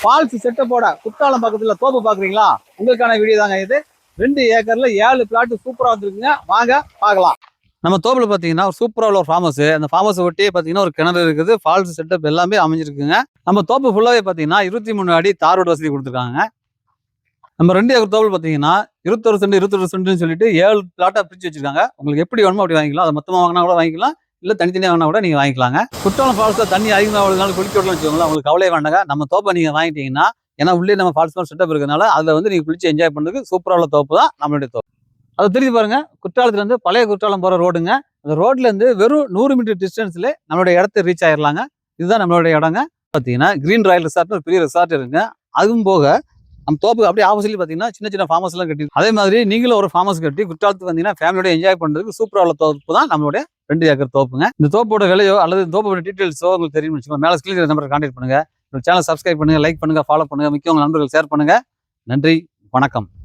Falls செட்டப்போட Kuthalam பக்கத்தில் தோப்பு பார்க்குறீங்களா உங்களுக்கான வீடியோ தாங்க இது. ரெண்டு ஏக்கரில் ஏழு பிளாட் சூப்பராக வந்திருக்குங்க. வாங்க பார்க்கலாம். நம்ம தோப்பில் பார்த்தீங்கன்னா ஒரு சூப்பராக உள்ள ஒரு ஃபார்ம் ஹவுஸ் அந்த ஃபார்ம் ஹவுஸ் பார்த்தீங்கன்னா ஒரு கிணறு இருக்குது. ஃபால்ஸ் செட்டப் எல்லாமே அமைஞ்சிருக்குங்க. நம்ம தோப்பு ஃபுல்லாகவே பார்த்தீங்கன்னா இருபத்தி மூணு அடி தார் ரோடு வசதி கொடுத்துருக்காங்க. நம்ம ரெண்டு ஏக்கர் தோப்பில் பார்த்தீங்கன்னா இருபத்தொரு சென்ட் இருபத்தொரு சென்ட்னு சொல்லிட்டு ஏழு பிளாட்டாக பிரித்து வச்சிருக்காங்க. உங்களுக்கு எப்படி வேணுமோ அப்படி வாங்கிக்கலாம். அதை மொத்தமாக வாங்கினா கூட வாங்கிக்கலாம். இல்லை தனித்தனியாக வேணா கூட நீங்கள் வாங்கிக்கலாங்க. குற்றாலம் ஃபால்ஸில் தண்ணி அதிகமாக வருதுனால குளிக்க விடலாம் வச்சுக்கோங்களேன். உங்களுக்கு கவலையே வேண்டாங்க. நம்ம தோப்பை நீங்கள் வாங்கிட்டீங்கன்னா ஏன்னா உள்ளே நம்ம ஃபால்ஸ் மாதிரி செட்டப் இருக்கிறதுனால அதுல வந்து நீங்கள் குளிச்சு என்ஜாய் பண்ணுறதுக்கு சூப்பராக உள்ள தோப்பு தான் நம்மளுடைய தோப்பு. அதை திருப்பி பாருங்கள் குற்றாலத்துலேருந்து பழைய குற்றாலம் போகிற ரோடுங்க அந்த ரோட்லேருந்து வெறும் நூறு மீட்டர் டிஸ்டன்ஸில் நம்மளுடைய இடத்த ரீச் ஆயிடலாங்க இதுதான் நம்மளுடைய இடங்க. பார்த்தீங்கன்னா கிரீன் ராயல் ரிசார்ட்னு ஒரு பெரிய ரிசார்ட் இருக்குங்க. அதுவும் போக நம்ம தோப்புக்கு அப்படியே ஆப்போசிட்ல பார்த்தீங்கன்னா சின்ன சின்ன ஃபார்மஸ் எல்லாம் கட்டி அதே மாதிரி நீங்களும் ஒரு ஃபார்மஸ் கட்டி குற்றாலத்துக்கு வந்தீங்கன்னா ஃபேமிலியோட என்ஜாய் பண்ணுறதுக்கு சூப்பராக உள்ள தோப்பு தான் நம்மளுடைய ரெண்டு ஏக்கர் தோப்புங்க. இந்த தோப்போட விலையோ அல்லது தோப்போட டீடைல்ஸோ உங்களுக்கு தெரியும்னு வச்சுக்கோங்க. மேலே ஸ்கிரீன் நம்பர் கான்டாக்ட் பண்ணுங்க. சேனல் சப்ஸ்கிரைப் பண்ணுங்க லைக் பண்ணுங்க ஃபாலோ பண்ணுங்க. முக்கிய உங்கள் நண்பர்கள் ஷேர் பண்ணுங்க. நன்றி வணக்கம்.